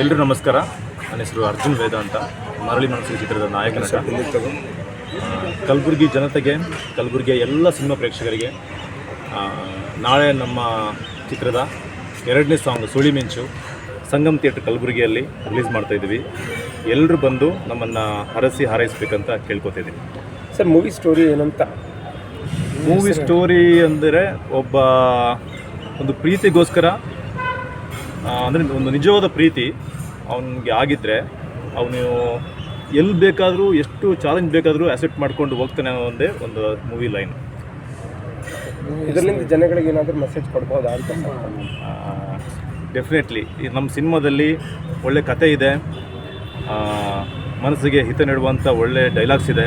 ಎಲ್ರಿಗೂ ನಮಸ್ಕಾರ. ನನ್ನ ಹೆಸರು ಅರ್ಜುನ್ ವೇದ ಅಂತ. ಮರಳಿ ಮನಸ್ಸು ಚಿತ್ರದ ನಾಯಕ ಕಲಬುರ್ಗಿ ಜನತೆಗೆ ಕಲಬುರಗಿಯ ಎಲ್ಲ ಸಿನಿಮಾ ಪ್ರೇಕ್ಷಕರಿಗೆ ನಾಳೆ ನಮ್ಮ ಚಿತ್ರದ ಎರಡನೇ ಸಾಂಗ್ ಸುಳಿ ಮಿಂಚು ಸಂಗಮ್ ಥಿಯೇಟರ್ ಕಲಬುರಗಿಯಲ್ಲಿ ರಿಲೀಸ್ ಮಾಡ್ತಾ ಇದ್ದೀವಿ. ಎಲ್ಲರೂ ಬಂದು ನಮ್ಮನ್ನು ಹರಸಿ ಹಾರೈಸ್ಬೇಕಂತ ಕೇಳ್ಕೊತಿದ್ದೀನಿ ಸರ್ ಮೂವಿ ಸ್ಟೋರಿ ಏನಂತ? ಮೂವಿ ಸ್ಟೋರಿ ಅಂದರೆ ಒಬ್ಬ ಒಂದು ಪ್ರೀತಿಗೋಸ್ಕರ ಅಂದರೆ ಒಂದು ನಿಜವಾದ ಪ್ರೀತಿ ಅವನಿಗೆ ಆಗಿದ್ದರೆ ಅವನು ಎಲ್ಲಿ ಬೇಕಾದರೂ ಎಷ್ಟು ಚಾಲೆಂಜ್ ಬೇಕಾದರೂ ಅಸೆಪ್ಟ್ ಮಾಡ್ಕೊಂಡು ಹೋಗ್ತಾನೆ ಅನ್ನೋ ಒಂದೇ ಒಂದು ಮೂವಿ ಲೈನ್ ಇದರಲ್ಲಿ ಜನಗಳಿಗೆ ಏನಾದರೂ ಮೆಸೇಜ್ ಕೊಡ್ಬೋದಾ ಅಂತ ಡೆಫಿನೆಟ್ಲಿ ನಮ್ಮ ಸಿನಿಮಾದಲ್ಲಿ ಒಳ್ಳೆ ಕತೆ ಇದೆ. ಮನಸ್ಸಿಗೆ ಹಿತ ನೀಡುವಂಥ ಒಳ್ಳೆ ಡೈಲಾಗ್ಸ್ ಇದೆ.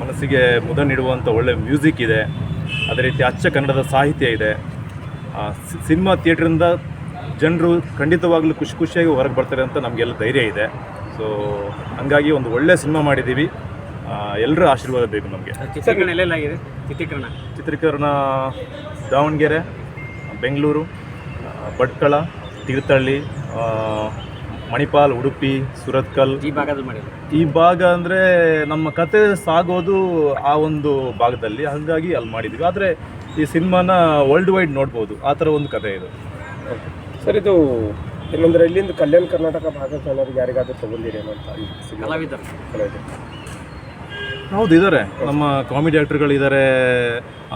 ಮನಸ್ಸಿಗೆ ಮುದ ನೀಡುವಂಥ ಒಳ್ಳೆ ಮ್ಯೂಸಿಕ್ ಇದೆ. ಅದೇ ರೀತಿ ಅಚ್ಚ ಕನ್ನಡದ ಸಾಹಿತ್ಯ ಇದೆ. ಸಿನಿಮಾ ಥಿಯೇಟ್ರಿಂದ ಜನರು ಖಂಡಿತವಾಗ್ಲೂ ಖುಷಿ ಖುಷಿಯಾಗಿ ಹೊರಗೆ ಬರ್ತಾರೆ ಅಂತ ನಮಗೆಲ್ಲ ಧೈರ್ಯ ಇದೆ. ಸೊ ಹಂಗಾಗಿ ಒಂದು ಒಳ್ಳೆ ಸಿನಿಮಾ ಮಾಡಿದ್ದೀವಿ. ಎಲ್ಲರ ಆಶೀರ್ವಾದ ಬೇಕು ನಮಗೆ. ಚಿತ್ರೀಕರಣ ಎಲ್ಲೆಲ್ಲಾಗಿದೆ ಚಿತ್ರೀಕರಣ? ಚಿತ್ರೀಕರಣ ದಾವಣಗೆರೆ ಬೆಂಗಳೂರು ಭಟ್ಕಳ ತೀರ್ಥಹಳ್ಳಿ ಮಣಿಪಾಲ್ ಉಡುಪಿ ಸುರತ್ಕಲ್. ಈ ಭಾಗದಲ್ಲಿ ಮಾಡಿದ್ರು ಈ ಭಾಗ ಅಂದರೆ ನಮ್ಮ ಕತೆ ಸಾಗೋದು ಆ ಒಂದು ಭಾಗದಲ್ಲಿ. ಹಾಗಾಗಿ ಅಲ್ಲಿ ಮಾಡಿದ್ವಿ ಆದರೆ ಈ ಸಿನಿಮಾನ ವರ್ಲ್ಡ್ ವೈಡ್ ನೋಡ್ಬೋದು. ಆ ಥರ ಒಂದು ಕತೆ ಇದು. ಸರ್ ಇದು ಏನಂದ್ರೆ ಇಲ್ಲಿಂದ ಕಲ್ಯಾಣ ಕರ್ನಾಟಕ ಭಾಗದ ಜನರಿಗೆ ಯಾರಿಗಾದ್ರೂ ತಗೊಂಡಿರೇನೋ ಅಂತ ಕಲಾವಿದರು. ಕಲಾವಿದರು. ಹೌದು ಇದ್ದಾರೆ ನಮ್ಮ ಕಾಮಿಡಿ ಆ್ಯಕ್ಟರ್ಗಳಿದ್ದಾರೆ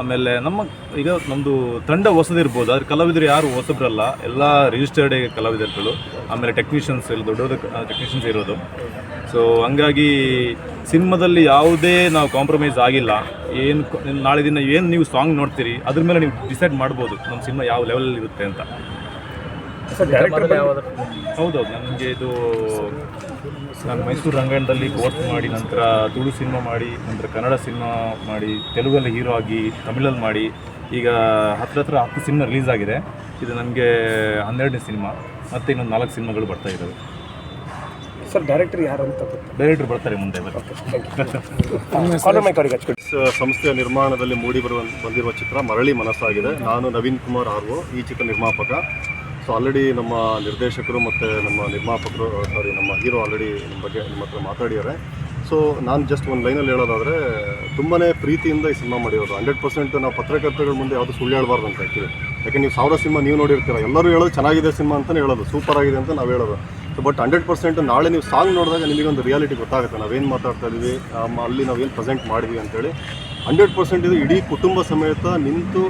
ಆಮೇಲೆ ನಮ್ಮ ಈಗ ನಮ್ಮದು ತಂಡ ಹೊಸದಿರ್ಬೋದು ಆದರೆ ಕಲಾವಿದರು ಯಾರು ಹೊಸಬ್ರಲ್ಲ. ಎಲ್ಲ ರಿಜಿಸ್ಟರ್ಡ್ ಕಲಾವಿದರುಗಳು ಆಮೇಲೆ ಟೆಕ್ನಿಷಿಯನ್ಸ್ ಇಲ್ಲಿ ದೊಡ್ಡ ದೊಡ್ಡ ಟೆಕ್ನಿಷಿಯನ್ಸ್ ಇರೋದು. ಸೊ ಹಂಗಾಗಿ ಸಿನಿಮಾದಲ್ಲಿ ಯಾವುದೇ ನಾವು ಕಾಂಪ್ರಮೈಸ್ ಆಗಿಲ್ಲ. ಏನು ನಾಳೆ ದಿನ ಏನು ನೀವು ಸಾಂಗ್ ನೋಡ್ತೀರಿ ಅದ್ರ ಮೇಲೆ ನೀವು ಡಿಸೈಡ್ ಮಾಡ್ಬೋದು. ನಮ್ಮ ಸಿನಿಮಾ ಯಾವ ಲೆವೆಲಲ್ಲಿ ಇರುತ್ತೆ ಅಂತ. ಸರ್ ಡೈರೆಕ್ಟರ್ ಹೌದೌದು ನನಗೆ ಇದು ನಾನು ಮೈಸೂರು ರಂಗಣದಲ್ಲಿ ಕೋರ್ಸ್ ಮಾಡಿ ನಂತರ ತುಳು ಸಿನಿಮಾ ಮಾಡಿ ನಂತರ ಕನ್ನಡ ಸಿನಿಮಾ ಮಾಡಿ ತೆಲುಗಲ್ಲಿ ಹೀರೋ ಆಗಿ ತಮಿಳಲ್ಲಿ ಮಾಡಿ ಈಗ ಹತ್ರ ಹತ್ರ ಹತ್ತು ಸಿನಿಮಾ ರಿಲೀಸ್ ಆಗಿದೆ. ಇದು ನನಗೆ ಹನ್ನೆರಡನೇ ಸಿನಿಮಾ ಮತ್ತು ಇನ್ನೊಂದು ನಾಲ್ಕು ಸಿನಿಮಾಗಳು ಬರ್ತಾ ಇದ್ದಾವೆ. ಸರ್ ಡೈರೆಕ್ಟರ್ ಯಾರು ಅಂತ ಡೈರೆಕ್ಟರ್ ಬರ್ತಾರೆ ಮುಂದೆ ಸಂಸ್ಥೆಯ ನಿರ್ಮಾಣದಲ್ಲಿ ಮೂಡಿ ಬರುವ ಬಂದಿರುವ ಚಿತ್ರ ಮರಳಿ ಮನಸ್ಸಾಗಿದೆ. ನಾನು ನವೀನ್ ಕುಮಾರ್ ಆರ್ವೋ ಈ ಚಿತ್ರ ನಿರ್ಮಾಪಕ. ಸೊ ಆಲ್ರೆಡಿ ನಮ್ಮ ನಿರ್ದೇಶಕರು ಮತ್ತು ನಮ್ಮ ನಿರ್ಮಾಪಕರು ಸಾರಿ ನಮ್ಮ ಹೀರೋ ಆಲ್ರೆಡಿ ನಿಮ್ಮ ಬಗ್ಗೆ ನಿಮ್ಮ ಹತ್ರ ಮಾತಾಡಿದ್ದಾರೆ. ಸೊ ನಾನು ಜಸ್ಟ್ ಒಂದು ಲೈನಲ್ಲಿ ಹೇಳೋದಾದರೆ ತುಂಬಾ ಪ್ರೀತಿಯಿಂದ ಈ ಸಿನಿಮಾ ಮಾಡಿರೋದು. ಹಂಡ್ರೆಡ್ ಪರ್ಸೆಂಟ್ ನಾವು ಪತ್ರಕರ್ತಗಳ ಮುಂದೆ ಯಾವುದು ಸುಳ್ಳು ಹೇಳ್ಬಾರ್ದು ಅಂತ ಆ್ಯಕ್ಚುಲಿ ಯಾಕೆ ನೀವು ಸಾವಿರ ಸಿನಿಮಾ ನೀವು ನೋಡಿರ್ತೀರ? ಎಲ್ಲರೂ ಹೇಳೋದು ಚೆನ್ನಾಗಿದೆ ಸಿನಿಮಾ ಅಂತಲೇ ಹೇಳೋದು. ಸೂಪರ್ ಆಗಿದೆ ಅಂತ ನಾವು ಹೇಳೋದು. ಸೊ ಬಟ್ ಹಂಡ್ರೆಡ್ ಪರ್ಸೆಂಟ್ ನಾಳೆ ನೀವು ಸಾಂಗ್ ನೋಡಿದಾಗ ನಿಮಗೊಂದು ರಿಯಾಲಿಟಿ ಗೊತ್ತಾಗುತ್ತೆ. ನಾವೇನು ಮಾತಾಡ್ತಾ ಇದ್ದೀವಿ ಅಲ್ಲಿ ನಾವೇನು ಪ್ರೆಸೆಂಟ್ ಮಾಡಿದ್ವಿ ಅಂತೇಳಿ. ಹಂಡ್ರೆಡ್ ಪರ್ಸೆಂಟ್ ಇದು ಇಡೀ ಕುಟುಂಬ ಸಮೇತ ನಿಂತು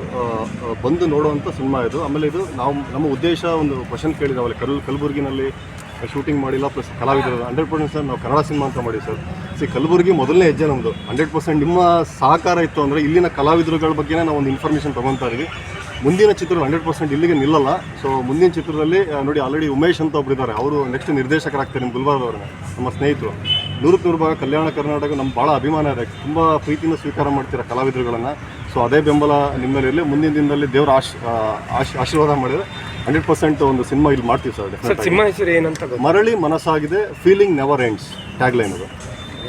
ಬಂದು ನೋಡುವಂಥ ಸಿನಿಮಾ ಇದು. ಆಮೇಲೆ ಇದು ನಾವು, ನಮ್ಮ ಉದ್ದೇಶ ಒಂದು ಕ್ವಶನ್ ಕೇಳಿದಾವಲ್ಲ ಕಲ್, ಕಲಬುರಗಿನಲ್ಲಿ ಶೂಟಿಂಗ್ ಮಾಡಿಲ್ಲ, ಪ್ಲಸ್ ಕಲಾವಿದರು, ಹಂಡ್ರೆಡ್ ಪರ್ಸೆಂಟ್ ಸರ್ ನಾವು ಕನ್ನಡ ಸಿನಿಮಾ ಅಂತ ಮಾಡಿ ಸರ್. ಸಿ, ಕಲಬುರ್ಗಿ ಮೊದಲನೇ ಹೆಜ್ಜೆ ನಮ್ಮದು ಹಂಡ್ರೆಡ್ ಪರ್ಸೆಂಟ್ ನಿಮ್ಮ ಸಹಕಾರ ಇತ್ತು ಅಂದರೆ ಇಲ್ಲಿನ ಕಲಾವಿದರುಗಳ ಬಗ್ಗೆನೇ ನಾವು ಒಂದು ಇನ್ಫಾರ್ಮೇಷನ್ ತೊಗೊತಾ ಇದೀವಿ. ಮುಂದಿನ ಚಿತ್ರ ಹಂಡ್ರೆಡ್ ಪರ್ಸೆಂಟ್ ಇಲ್ಲಿಗೆ ನಿಲ್ಲಲ್ಲ. ಸೊ ಮುಂದಿನ ಚಿತ್ರದಲ್ಲಿ ನೋಡಿ ಆಲ್ರೆಡಿ ಉಮೇಶ್ ಅಂತ ಒಬ್ಬರಿದ್ದಾರೆ ಇದ್ದಾರೆ. ಅವರು ನೆಕ್ಸ್ಟ್ ನಿರ್ದೇಶಕರಾಗ್ತಾರೆ ನಿಮ್ಮ ಗುಲ್ಬರ್ಗದವ್ರನ್ನ ನಮ್ಮ ಸ್ನೇಹಿತರು. ನೂರಕ್ಕೆ ನೂರು ಭಾಗ ಕಲ್ಯಾಣ ಕರ್ನಾಟಕ ನಮ್ಗೆ ಭಾಳ ಅಭಿಮಾನ ಇದೆ. ತುಂಬ ಪ್ರೀತಿಯಿಂದ ಸ್ವೀಕಾರ ಮಾಡ್ತೀರಾ ಕಲಾವಿದರುಗಳನ್ನು? ಸೊ ಅದೇ ಬೆಂಬಲ ನಿಮ್ಮಲ್ಲಿ ಇರಲಿ. ಮುಂದಿನ ದಿನದಲ್ಲಿ ದೇವರ ಆಶ್ ಆಶ್ ಆಶೀರ್ವಾದ ಮಾಡಿದರೆ ಹಂಡ್ರೆಡ್ ಪರ್ಸೆಂಟ್ ಒಂದು ಸಿನಿಮಾ ಇಲ್ಲಿ ಮಾಡ್ತೀವಿ ಸರ್ ಸಿನಿಮಾ ಹೆಸರು ಏನಂತ ಗೊತ್ತು? Marali Manasagide feeling never ends tagline ಅದು.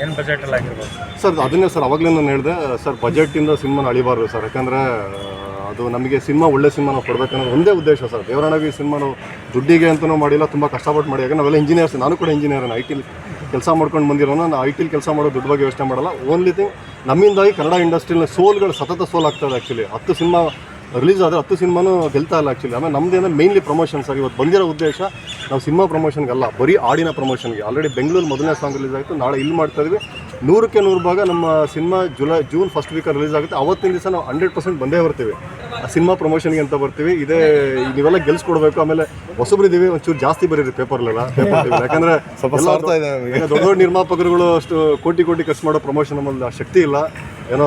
ಏನು ಬಜೆಟಲ್ಲಿ ಆಗಿರ್ಬೋದು ಸರ್ ಅದನ್ನೇ ಸರ್ ಅವಾಗಲೇ ನಾನು ಹೇಳಿದೆ ಸರ್ ಬಜೆಟಿಂದ ಸಿನಿಮಾನ ಅಳಿಬಾರ್ದು ಸರ್. ಯಾಕಂದರೆ ಅದು ನಮಗೆ ಸಿನಿಮಾ, ಒಳ್ಳೆ ಸಿನಿಮಾ ನಾವು ಕೊಡಬೇಕನ್ನೋದು ಒಂದೇ ಉದ್ದೇಶ ಸರ್. ದೇವರಾಣಿ ಸಿನಿಮಾ ನಾವು ದುಡ್ಡಿಗೆ ಅಂತಲೂ ಮಾಡಿಲ್ಲ, ತುಂಬ ಕಷ್ಟಪಟ್ಟು ಮಾಡಿ. ಯಾಕಂದ್ರೆ ನಾವೆಲ್ಲ ಇಂಜಿನಿಯರ್ಸ್ ನಾನು ಕೂಡ ಇಂಜಿನಿಯರ್ ಐ ಟಿಲಿ ಕೆಲಸ ಮಾಡ್ಕೊಂಡು ಬಂದಿರೋ ನಾನು ಐ ಟಿಲಿ ಕೆಲಸ ಮಾಡೋ ದುಡ್ಡು ಬಗ್ಗೆ ಯೋಚನೆ ಮಾಡಲ್ಲ. ಓನ್ಲಿ ಥಿಂಗ್ ನಮ್ಮಿಂದಾಗಿ ಕನ್ನಡ ಇಂಡಸ್ಟ್ರಿಯಲ್ಲಿ ಸೋಲ್ಗಳು ಸತತ ಸೋಲ್ ಆಗ್ತದೆ ಆ್ಯಕ್ಚುಲಿ ಹತ್ತು ಸಿನಿಮಾ ರಿಲೀಸ್ ಆದರೆ ಹತ್ತು ಸಿನಿಮಾನು ಗೆಲ್ತಾ ಇಲ್ಲ ಆ್ಯಕ್ಚುಲಿ ಆಮೇಲೆ ನಮ್ಮದೇನ ಮೇನ್ಲಿ ಪ್ರಮೋಷನ್ ಸರ್. ಇವತ್ತು ಬಂದಿರೋ ಉದ್ದೇಶ ನಾವು ಸಿನಿಮಾ ಪ್ರಮೋಷನ್ಗಲ್ಲ ಬರೀ ಹಾಡಿನ ಪ್ರಮೋಷನ್ಗೆ ಆಲ್ರೆಡಿ ಬೆಂಗಳೂರು ಮೊದಲನೇ ಸಾಂಗ್ ರಿಲೀಸ್ ಆಯಿತು. ನಾಳೆ ಇಲ್ಲಿ ಮಾಡ್ತಾ ಇದ್ವಿ. ನೂರಕ್ಕೆ ನೂರು ಭಾಗ ನಮ್ಮ ಸಿನಿಮಾ ಜುಲೈ, ಜೂನ್ ಫಸ್ಟ್ ವೀಕಲ್ಲಿ ರಿಲೀಸ್ ಆಗುತ್ತೆ. ಅವತ್ತಿನ ದಿವಸ ನಾವು ಹಂಡ್ರೆಡ್ ಪರ್ಸೆಂಟ್ ಬಂದೇ ಬರ್ತೀವಿ. ಸಿನಿಮಾ ಪ್ರಮೋಷನ್ಗೆ ಅಂತ ಬರ್ತೀವಿ. ಇದೇ ನೀವೆಲ್ಲ ಗೆಲ್ಸ್ಕೊಡ್ಬೇಕು. ಆಮೇಲೆ ಹೊಸಬ್ರಿದ್ದೀವಿ ಒಂಚೂರು ಜಾಸ್ತಿ ಬರೀರಿ ಪೇಪರ್ಲೆಲ್ಲ. ಪೇಪರ್ ಯಾಕಂದ್ರೆ ದೊಡ್ಡ ದೊಡ್ಡ ನಿರ್ಮಾಪಕರುಗಳು ಅಷ್ಟು ಕೋಟಿ ಕೋಟಿ ಖರ್ಚು ಮಾಡೋ ಪ್ರಮೋಷನ್ ನಮ್ಮಲ್ಲಿ ಆ ಶಕ್ತಿ ಇಲ್ಲ. ಏನೋ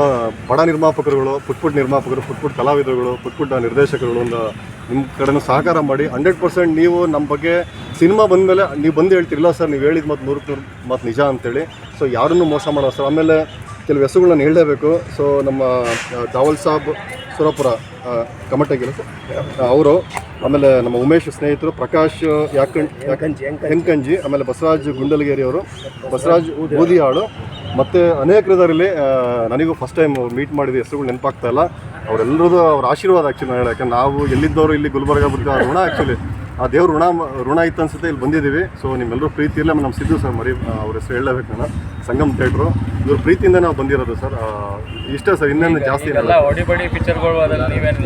ಬಡ ನಿರ್ಮಾಪಕರುಗಳು ಪುಟ್ ಪುಟ್ ನಿರ್ಮಾಪಕರು ಪುಟ್ ಪುಟ್ ಕಲಾವಿದರುಗಳು ಪುಟ್ ಪುಟ್ಟ ನಿರ್ದೇಶಕರುಗಳು ಒಂದು ನಿಮ್ಮ ಕಡೆನೂ ಸಹಕಾರ ಮಾಡಿ ಹಂಡ್ರೆಡ್ ಪರ್ಸೆಂಟ್ ನೀವು ನಮ್ಮ ಬಗ್ಗೆ ಸಿನಿಮಾ ಬಂದಮೇಲೆ ನೀವು ಬಂದು ಹೇಳ್ತಿರಲ್ಲ ಸರ್ ನೀವು ಹೇಳಿದ ಮತ್ತು ನೂರಕ್ಕೆ ನೂರು ಮತ್ತು ನಿಜ ಅಂತೇಳಿ. ಸೊ ಯಾರನ್ನೂ ಮೋಸ ಮಾಡೋ ಸರ್ ಆಮೇಲೆ ಕೆಲವು ಹೆಸರುಗಳನ್ನ ಹೇಳಲೇಬೇಕು. ಸೊ ನಮ್ಮ ಧಾವಲ್ ದಾವಲ್ ಸಾಬ್ ಸುರಪುರ ಕಮಟಗಿರಿ ಅವರು ಆಮೇಲೆ ನಮ್ಮ ಉಮೇಶ್ ಸ್ನೇಹಿತರು ಪ್ರಕಾಶ್ ಯಾಕಂಡ್ ಯಾಕಂಜಿ ಹೆಂಕಂಜಿ ಆಮೇಲೆ ಬಸವರಾಜ್ ಗುಂಡಲಗೇರಿ ಅವರು ಬಸವರಾಜ್ ಬೂದಿಹಾಳು ಮತ್ತು ಅನೇಕರದರಲ್ಲಿ ನನಗೂ ಫಸ್ಟ್ ಟೈಮ್ ಮೀಟ್ ಮಾಡಿದ ಹೆಸರುಗಳು ನೆನಪಾಗ್ತಾ ಇಲ್ಲ. ಅವರೆಲ್ಲರದು ಅವ್ರ ಆಶೀರ್ವಾದ ಆ್ಯಕ್ಚುಲಿ ನಾನು ನಾವು ಎಲ್ಲಿದ್ದವರು ಇಲ್ಲಿ ಗುಲ್ಬರ್ಗ ಅವ್ರ ಋಣ ಆ್ಯಕ್ಚುಲಿ ಆ ದೇವ್ರ ಋಣ ಋಣ ಇತ್ತು ಅನ್ಸುತ್ತೆ ಇಲ್ಲಿ ಬಂದಿದ್ದೀವಿ. ಸೊ ನಿಮ್ಮೆಲ್ಲರೂ ಪ್ರೀತಿ ಇಲ್ಲ ನಮ್ಮ ಸಿದ್ದು ಸರ್ ಮರಿ ಅವ್ರ ಹೆಸರು ಹೇಳಬೇಕು ನಾನು. ಸಂಗಮ್ ಥಿಯೇಟ್ರು. ಇವ್ರ ಪ್ರೀತಿಯಿಂದ ನಾವು ಬಂದಿರೋದು ಸರ್. ಇಷ್ಟೇ ಸರ್ ಇನ್ನೇನು ಜಾಸ್ತಿ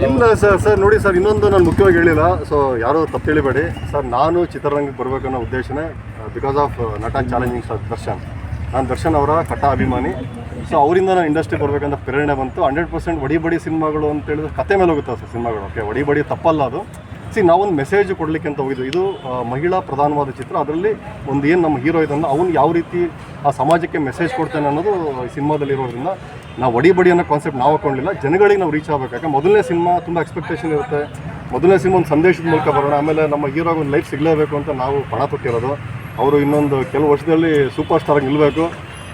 ಇಲ್ಲ ಸರ್ ಸರ್ ನೋಡಿ ಸರ್ ಇನ್ನೊಂದು ನಾನು ಮುಖ್ಯವಾಗಿ ಹೇಳಿಲ್ಲ. ಸೊ ಯಾರು ತಪ್ಪು ತಿಳಿಬೇಡಿ. ಸರ್ ನಾನು ಚಿತ್ರರಂಗಕ್ಕೆ ಬರಬೇಕನ್ನೋ ಉದ್ದೇಶನೇ ಬಿಕಾಸ್ ಆಫ್ ನಟ ಚಾಲೆಂಜಿಂಗ್ ಸರ್ ದರ್ಶನ್. ನಾನು ದರ್ಶನ್ ಅವರ ಕಟ್ಟ ಅಭಿಮಾನಿ. ಸೊ ಅವರಿಂದ ನಾನು ಇಂಡಸ್ಟ್ರಿ ಬರಬೇಕಂತ ಪ್ರೇರಣೆ ಬಂತು. ಹಂಡ್ರೆಡ್ ಪರ್ಸೆಂಟ್ ಒಡಿ ಬಡಿ ಸಿನಿಮಾಗಳು ಅಂತ ಹೇಳಿದ್ರೆ ಕತೆ ಮೇಲೆ ಹೋಗುತ್ತೆ ಸರ್ ಸಿನಿಮಾಗಳು. ಓಕೆ ಒಡಿ ಬಡಿ ತಪ್ಪಲ್ಲ ಅದು. ಸಿ, ನಾವೊಂದು ಮೆಸೇಜ್ ಕೊಡಲಿಕ್ಕೆ ಅಂತ ಹೋಗಿದ್ದು ಇದು ಮಹಿಳಾ ಪ್ರಧಾನವಾದ ಚಿತ್ರ. ಅದರಲ್ಲಿ ಒಂದು ಏನು ನಮ್ಮ ಹೀರೋ ಇದನ್ನು ಅವನು ಯಾವ ರೀತಿ ಆ ಸಮಾಜಕ್ಕೆ ಮೆಸೇಜ್ ಕೊಡ್ತಾನೆ ಅನ್ನೋದು ಈ ಸಿನಿಮಾದಲ್ಲಿ ಇರೋದ್ರಿಂದ ನಾವು ಒಡಿ ಬಡಿ ಅನ್ನೋ ಕಾನ್ಸೆಪ್ಟ್ ನಾವು ಹಾಕೊಂಡಿಲ್ಲ. ಜನಗಳಿಗೆ ನಾವು ರೀಚ್ ಆಗಬೇಕು. ಮೊದಲನೇ ಸಿನಿಮಾ ತುಂಬ ಎಕ್ಸ್ಪೆಕ್ಟೇಷನ್ ಇರುತ್ತೆ. ಮೊದಲನೇ ಸಿನಿಮಾ ಒಂದು ಸಂದೇಶದ ಮೂಲಕ ಬರೋಣ. ಆಮೇಲೆ ನಮ್ಮ ಹೀರೋಗೆ ಒಂದು ಲೈಫ್ ಸಿಗಲೇಬೇಕು ಅಂತ ನಾವು ಪಣ ತೊಟ್ಟಿರೋದು. ಅವರು ಇನ್ನೊಂದು ಕೆಲವು ವರ್ಷದಲ್ಲಿ ಸೂಪರ್ ಸ್ಟಾರ್ ನಿಲ್ಲಬೇಕು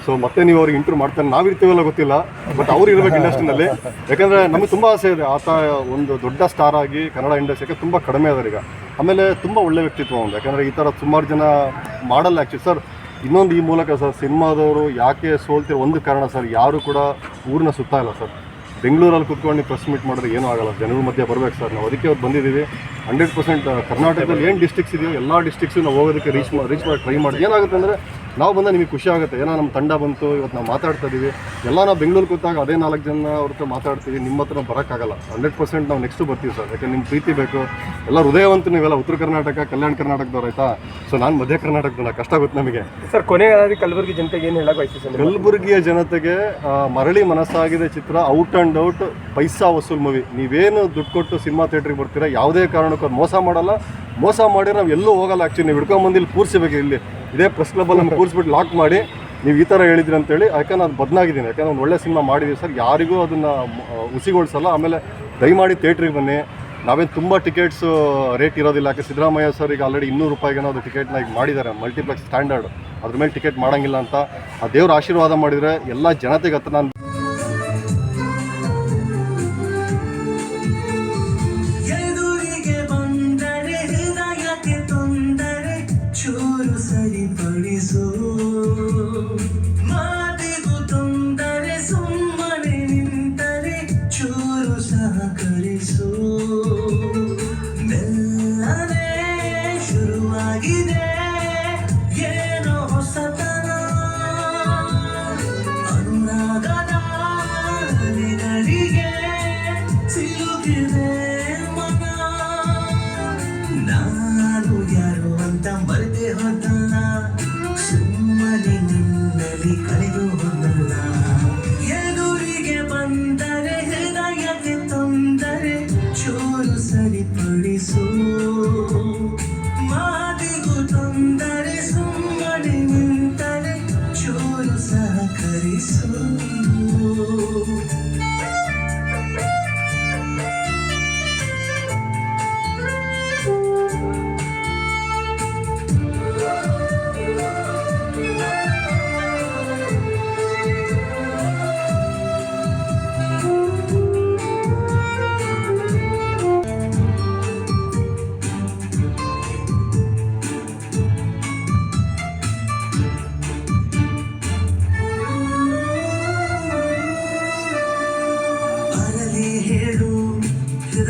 ಸೊ ಮತ್ತೆ ನೀವು ಅವ್ರಿಗೆ ಇಂಪ್ರೂವ್ ಮಾಡ್ತಾರೆ. ನಾವು ಇರ್ತೀವಲ್ಲ ಗೊತ್ತಿಲ್ಲ ಬಟ್ ಅವ್ರು ಇರಬೇಕು ಇಂಡಸ್ಟ್ರಿನಲ್ಲಿ ಯಾಕಂದ್ರೆ ನಮಗೆ ತುಂಬ ಆಸೆ ಇದೆ. ಆತ ಒಂದು ದೊಡ್ಡ ಸ್ಟಾರ್ ಆಗಿ ಕನ್ನಡ ಇಂಡಸ್ಟ್ರಿಗೆ ತುಂಬ ಕಡಿಮೆ ಅದಾರೆ ಈಗ ಆಮೇಲೆ ತುಂಬ ಒಳ್ಳೆ ವ್ಯಕ್ತಿತ್ವ ಒಂದು ಯಾಕಂದರೆ ಈ ಥರ ಸುಮಾರು ಜನ ಮಾಡಲ್ಲ ಆ್ಯಕ್ಚುಲಿ ಸರ್ ಇನ್ನೊಂದು ಈ ಮೂಲಕ ಸರ್ ಸಿನಿಮಾದವರು ಯಾಕೆ ಸೋಲ್ತಿರೋ ಒಂದು ಕಾರಣ ಸರ್ ಯಾರು ಕೂಡ ಊರಿನ ಸುತ್ತ ಇಲ್ಲ ಸರ್ ಬೆಂಗಳೂರಲ್ಲಿ ಕುತ್ಕೊಂಡು ಪ್ರೆಸ್ ಮೀಟ್ ಮಾಡಿದ್ರೆ ಏನೂ ಆಗಲ್ಲ ಜನಗಳ ಮಧ್ಯೆ ಬರಬೇಕು ಸರ್ ನಾವು ಅದಕ್ಕೆ ಅವ್ರು ಬಂದಿದ್ದೀವಿ. ಹಂಡ್ರೆಡ್ ಪರ್ಸೆಂಟ್ ಕರ್ನಾಟಕದಲ್ಲಿ ಏನು ಡಿಸ್ಟಿಕ್ಸ್ ಇದೆಯೋ, ಎಲ್ಲ ಡಿಸ್ಟಿಕ್ಸು ನಾವು ಹೋಗೋದಕ್ಕೆ ರೀಚ್ ಮಾಡಿ ರೀಚ್ ಮಾಡಿ ಟ್ರೈ ಮಾಡಿ. ಏನಾಗುತ್ತೆ ಅಂದರೆ ನಾವು ಬಂದ ನಿಮಗೆ ಖುಷಿ ಆಗುತ್ತೆ. ಏನೋ ನಮ್ಮ ತಂಡ ಬಂತು ಇವತ್ತು ನಾವು ಮಾತಾಡ್ತಾ ಇದ್ದೀವಿ ಎಲ್ಲ ನಾವು ಬೆಂಗಳೂರು ಕೂತಾಗ ಅದೇ ನಾಲ್ಕು ಜನ ಅವ್ರ ಹತ್ರ ಮಾತಾಡ್ತೀವಿ. ನಿಮ್ಮ ಹತ್ರ ಬರೋಕ್ಕಾಗಲ್ಲ ಹಂಡ್ರೆಡ್ ಪರ್ಸೆಂಟ್ ನಾವು ನೆಕ್ಸ್ಟು ಬರ್ತೀವಿ ಸರ್. ಯಾಕೆ ನಿಮ್ಮ ಪ್ರೀತಿ ಬೇಕು. ಎಲ್ಲ ಹೃದಯವಂತ ನೀವೆಲ್ಲ ಉತ್ತರ ಕರ್ನಾಟಕ ಕಲ್ಯಾಣ ಕರ್ನಾಟಕದವ್ರು ಆಯ್ತಾ? ಸೊ ನಾನು ಮಧ್ಯ ಕರ್ನಾಟಕದಲ್ಲ ಕಷ್ಟ ಆಗುತ್ತೆ ನಮಗೆ. ಸರ್ ಕೊನೆಯಾಗಿ ಕಲಬುರಗಿ ಜನತೆಗೆ ಏನು ಹೇಳಕ್ ಬಯಸ್ತೀವಿ ಸರ್? ಕಲಬುರಗಿಯ ಜನತೆಗೆ ಮರಳಿ ಮನಸ್ಸಾಗಿದೆ ಚಿತ್ರ. ಔಟ್ ಆ್ಯಂಡ್ ಔಟ್ ಪೈಸಾ ವಸೂಲ್ ಮೂವಿ ನೀವೇನು ದುಡ್ಡು ಕೊಟ್ಟು ಸಿನಿಮಾ ಥಿಯೇಟ್ರಿಗೆ ಬರ್ತೀರಾ? ಯಾವುದೇ ಕಾರಣಕ್ಕೂ ಮೋಸ ಮಾಡಲ್ಲ. ಮೋಸ ಮಾಡಿ ನಾವು ಎಲ್ಲೂ ಹೋಗಲ್ಲ. ಆ್ಯಕ್ಚುಲಿ ನೀವು ಹಿಡ್ಕೊಂಬಂದು ಇಲ್ಲಿ ಕೂರಿಸಬೇಕು ಇಲ್ಲಿ. ಇದೇ ಪ್ರೆಸ್ ಕ್ಲಬ್ಬಲ್ಲಿ ನಮ್ಗೆ ಕೂರಿಸ್ಬಿಟ್ಟು ಲಾಕ್ ಮಾಡಿ ನೀವು ಈ ಥರ ಹೇಳಿದ್ರಿ ಅಂತೇಳಿ, ಯಾಕಂದ್ರೆ ನಾನು ಬದಲಾಗಿದ್ದೀನಿ ಯಾಕಂದ್ರೆ ಒಂದು ಒಳ್ಳೆ ಸಿನಿಮಾ ಮಾಡಿದ್ದೀವಿ ಸರ್. ಯಾರಿಗೂ ಅದನ್ನು ಹುಸಿಗೊಳಿಸಲ್ಲ ಆಮೇಲೆ ದಯಮಾಡಿ ಥಿಯೇಟ್ರಿಗೆ ಬನ್ನಿ. ನಾವೇನು ತುಂಬ ಟಿಕೆಟ್ಸು ರೇಟ್ ಇರೋದಿಲ್ಲ. ಯಾಕೆ ಸಿದ್ದರಾಮಯ್ಯ ಸರ್ ಈಗ ಆಲ್ರೆಡಿ ಇನ್ನೂರು ರೂಪಾಯಿಗೆ ಅದು ಟಿಕೆಟ್ನ ಈಗ ಮಾಡಿದ್ದಾರೆ. ಮಲ್ಟಿಪ್ಲೆಕ್ಸ್ ಸ್ಟ್ಯಾಂಡರ್ಡ್ ಅದ್ರ ಮೇಲೆ ಟಿಕೆಟ್ ಮಾಡೋಂಗಿಲ್ಲ ಅಂತ. ಆ ದೇವ್ರ ಆಶೀರ್ವಾದ ಮಾಡಿದರೆ ಎಲ್ಲ ಜನತೆಗೆ ಹತ್ರ ನಾನು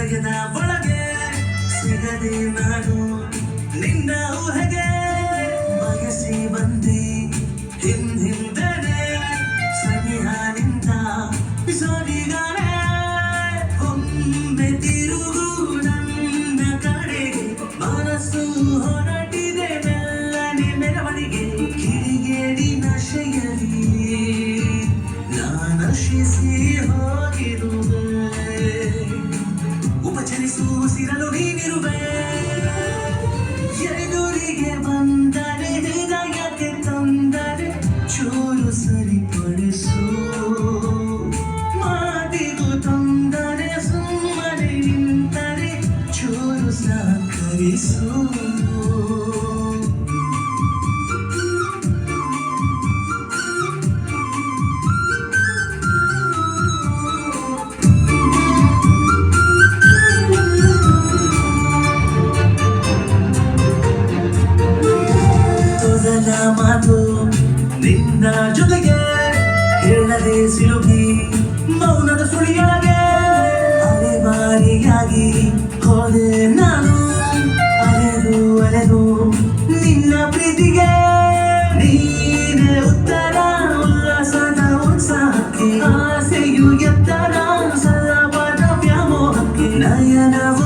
ಹೃದಯದ ಒಳಗೆ ಸಿಗದೆ ನಾನು ನಿನ್ನ ಊಹೆಗೆ ಸರಿಪಡಿಸು. ಮಾತಿಗೂ ತೊಂದರೆ ಸುಮ್ಮನೆ ನಿಂತರೆ ಚೂರು ಸಹಕರಿಸು. ನಿನ್ನ ಪ್ರೀತಿಗೆ ನೀನೆ ಉತ್ತರ ಉಲ್ಲಾಸದ ಉತ್ಸಾಹಕ್ಕೆ ಆಸೆಯು ಎತ್ತರ ಸಲ್ಲವಾದ ವ್ಯಾಮೋಹಕ್ಕೆ ನಯನವು